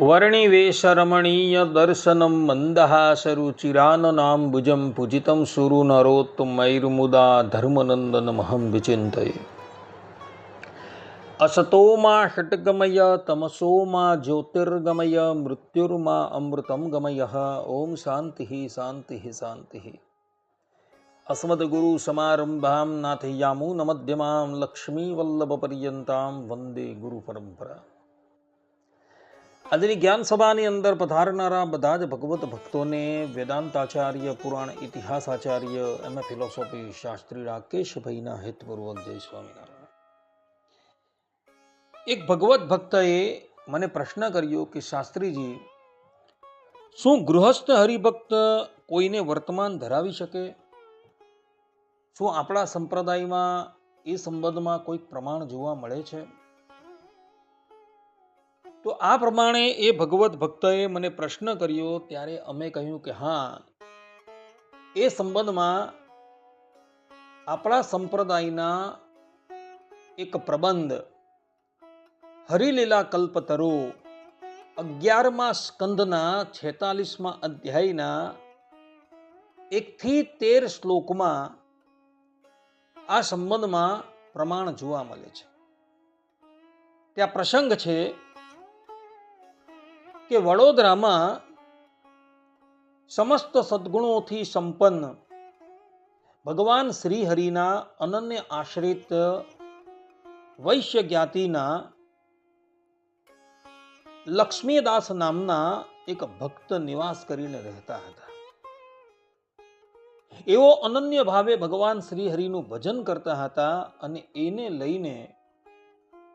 वर्णिवेशरमणीयदर्शनं मन्दहासरुचिराननाम्बुजं पूजितं सुरुनरोत्तमैर्मुदा धर्मनन्दनमहं विचिन्तये असतो मा षट्गमय तमसो मा ज्योतिर्गमय मृत्युर्मा अमृतं गमयः ॐ शान्तिः शान्तिः शान्तिः अस्मद्गुरुसमारम्भां नाथयामूनमध्यमां लक्ष्मीवल्लभपर्यन्तां वन्दे गुरुपरम्परा આજની જ્ઞાન સભાની અંદર પધારનારા બધા જ ભગવત ભક્તોને વેદાંતાચાર્ય, પુરાણ ઇતિહાસાચાર્ય, એમ. એ ફિલોસોફી શાસ્ત્રી રાકેશભાઈના હિતપૂર્વક જય સ્વામિનારાયણ. એક ભગવત ભક્તએ મને પ્રશ્ન કર્યો કે, શાસ્ત્રીજી, શું ગૃહસ્થ હરિભક્ત કોઈને વર્તમાન ધરાવી શકે? શું આપણા સંપ્રદાયમાં એ સંબંધમાં કોઈક પ્રમાણ જોવા મળે છે? તો આ પ્રમાણે એ ભગવત ભક્તએ મને પ્રશ્ન કર્યો ત્યારે અમે કહ્યું કે હા, એ સંબંધમાં આપણા સંપ્રદાયના એક પ્રબંધ, હરિલીલા કલ્પતરુ અગિયારમા સ્કંદના છેતાલીસમાં અધ્યાયના એકથી તેર શ્લોકમાં આ સંબંધમાં પ્રમાણ જોવા મળે છે. ત્યાં પ્રસંગ છે કે વડોદરામાં સમસ્ત સદગુણોથી સંપન્ન ભગવાન શ્રી હરિના અનન્ય આશ્રિત વૈશ્ય જ્ઞાતિના લક્ષ્મીદાસ નામના એક ભક્ત નિવાસ કરીને રહેતા હતા. એવો અનન્ય ભાવે ભગવાન શ્રી હરિનું ભજન કરતા હતા અને એને લઈને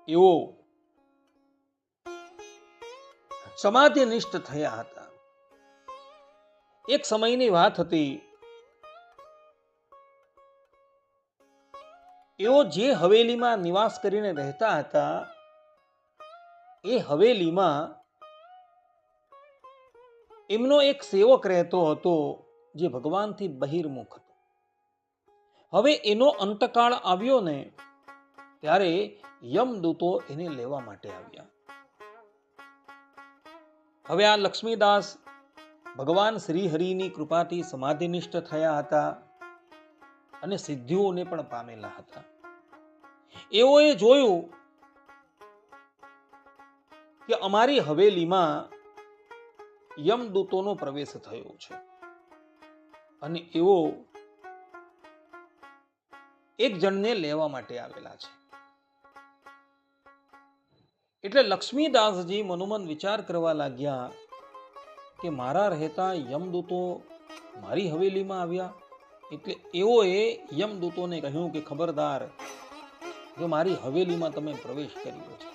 એવો સમાધિનિષ્ઠ થયા હતા. એક સમયની વાત હતી એઓ જે હવેલીમાં નિવાસ કરીને રહેતા હતા, એ હવેલીમાં એમનો એક સેવક રહેતો હતો જે ભગવાનથી બહિર્મુખ હતો. હવે એનો અંતકાળ આવ્યો ને, ત્યારે યમદૂતો એને લેવા માટે આવ્યા. હવે આ લક્ષ્મીદાસ ભગવાન શ્રી હરિની કૃપાથી સમાધિનિષ્ઠ થયા હતા અને સિદ્ધિઓને પણ પામેલા હતા. એઓએ જોયું કે અમારી હવેલીમાં યમદૂતોનો પ્રવેશ થયો છે અને એવો એક જણને લેવા માટે આવેલા છે. એટલે લક્ષ્મીદાસજી મનોમન વિચાર કરવા લાગ્યા કે મારા રહેતા યમદૂતો મારી હવેલીમાં આવ્યા. એટલે એઓએ યમદૂતોને કહ્યું કે, ખબરદાર, જો મારી હવેલીમાં તમે પ્રવેશ કર્યો છે.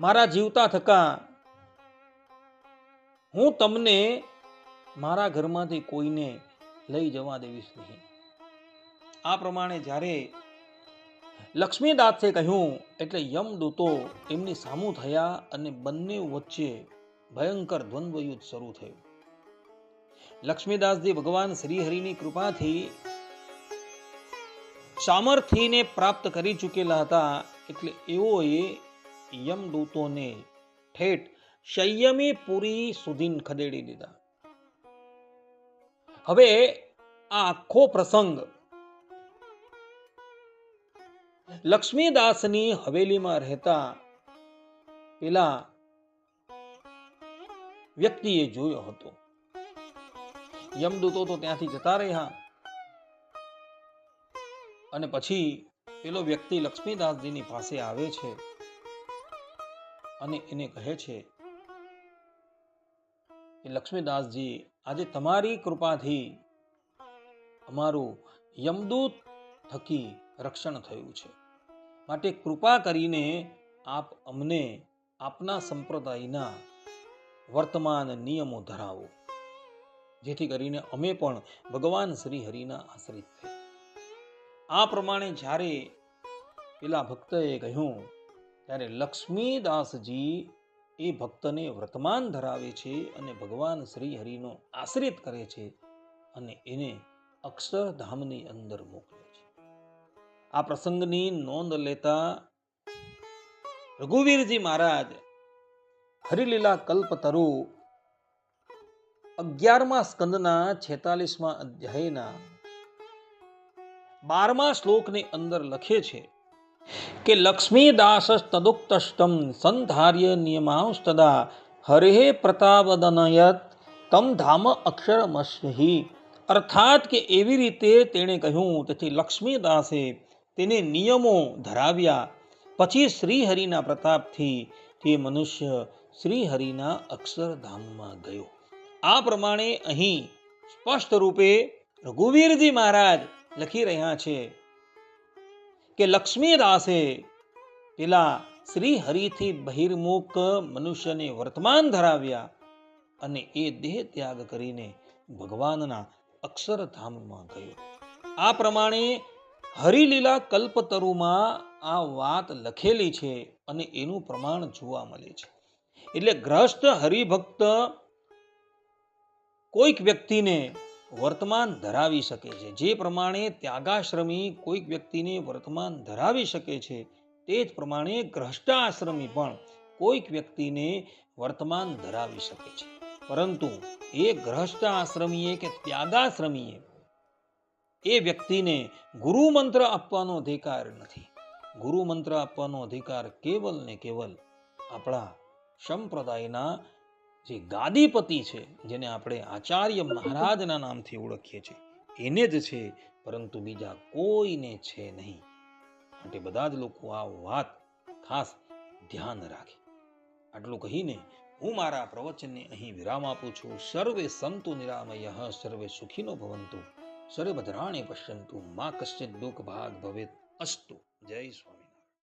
મારા જીવતા થકા, હું તમને મારા ઘરમાંથી કોઈને લઈ જવા દેવીશ નહીં. આ પ્રમાણે જ્યારે લક્ષ્મીદાસે કહ્યું, એટલે યમદૂતો એમની સામું થયા અને બંને વચ્ચે ભયંકર દ્વંદ્વ યુદ્ધ શરૂ થયું. લક્ષ્મીદાસજી ભગવાન શ્રીહરિની કૃપાથી સામર્થ્યને પ્રાપ્ત કરી ચૂકેલા હતા, એટલે એઓએ યમદૂતોને ઠેઠ સંયમી પુરી સુધી ખદેડી દીધા. હવે આ આખો પ્રસંગ લક્ષ્મીદાસની હવેલીમાં રહેતા પેલા વ્યક્તિએ જોયો હતો. યમદૂતો તો ત્યાંથી જતા રહ્યા. અને પછી પેલો વ્યક્તિ લક્ષ્મીદાસજીની પાસે આવે છે અને એને કહે છે કે, લક્ષ્મીદાસજી, આજે તમારી કૃપાથી અમારું યમદૂત થકી રક્ષણ થયું છે. માટે કૃપા કરીને આપ અમને આપના સંપ્રદાયના વર્તમાન નિયમો ધરાવો. જેથી કરીને અમે પણ ભગવાન શ્રી હરિના આશ્રિત થઈ આ પ્રમાણે જ્યારે પેલા ભક્તએ કહ્યું, ત્યારે લક્ષ્મીદાસજી એ ભક્તને વર્તમાન ધરાવે છે અને ભગવાન શ્રી હરિનો આશ્રિત કરે છે અને એને અક્ષરધામની અંદર મોકલે આ પ્રસંગની નોંધ લેતા રઘુવીરજી મહારાજ હરિલીલા કલ્પતરુ અગિયારમા સ્કંદના છેતાલીસમાં અધ્યાયના બારમા શ્લોકની અંદર લખે છે કે લક્ષ્મીદાસ તદુક્તષ્ટમ સંધાર્ય નિયમાંસ્તદા હરે પ્રતાપદનયત તમ ધામ અક્ષરમસ્હી અર્થાત કે એવી રીતે તેણે કહ્યું, તેથી લક્ષ્મીદાસે તેને નિયમો ધરાવ્યા. પછી શ્રીહરિના પ્રતાપથી તે મનુષ્ય શ્રીહરિના અક્ષરધામમાં ગયો. આ પ્રમાણે અહીં સ્પષ્ટ રૂપે રઘુવીરજી મહારાજ લખી રહ્યા છે કે લક્ષ્મીદાસે પેલા શ્રી હરિથી બહિર્મુખ મનુષ્યને વર્તમાન ધરાવ્યા અને એ દેહ ત્યાગ કરીને ભગવાનના અક્ષરધામમાં ગયો. આ પ્રમાણે હરિલીલા કલ્પતરુમાં આ વાત લખેલી છે અને એનું પ્રમાણ જોવા મળે છે. એટલે ગ્રસ્ત હરિભક્ત કોઈક વ્યક્તિને વર્તમાન ધરાવી શકે છે. જે પ્રમાણે ત્યાગાશ્રમી કોઈક વ્યક્તિને વર્તમાન ધરાવી શકે છે, તે જ પ્રમાણે ગ્રષ્ટાશ્રમી પણ કોઈક વ્યક્તિને વર્તમાન ધરાવી શકે છે. પરંતુ એ ગ્રહસ્થ આશ્રમીએ કે ત્યાગાશ્રમીએ એ વ્યક્તિને ગુરુ મંત્ર આપવાનો અધિકાર નથી. ગુરુ મંત્ર આપવાનો અધિકાર કેવલ ને કેવલ આપણા સંપ્રદાયના જે ગાદીપતિ છે, જેને આપણે આચાર્ય મહારાજના નામથી ઓળખીએ છીએ, એને જ છે, પરંતુ બીજા કોઈને છે નહીં. માટે બધા જ લોકો આ વાત ખાસ ધ્યાન રાખે. આટલું કહીને હું મારા પ્રવચનને અહીં વિરામ આપું છું. સર્વે સંતુ નિરામય, સર્વે સુખીનો ભવંતુ. સર્વે ભદ્રાણી પશ્યંતુ મા કશ્ચિત દુઃખ ભાગ ભવેત અસ્તુ જય સ્વામી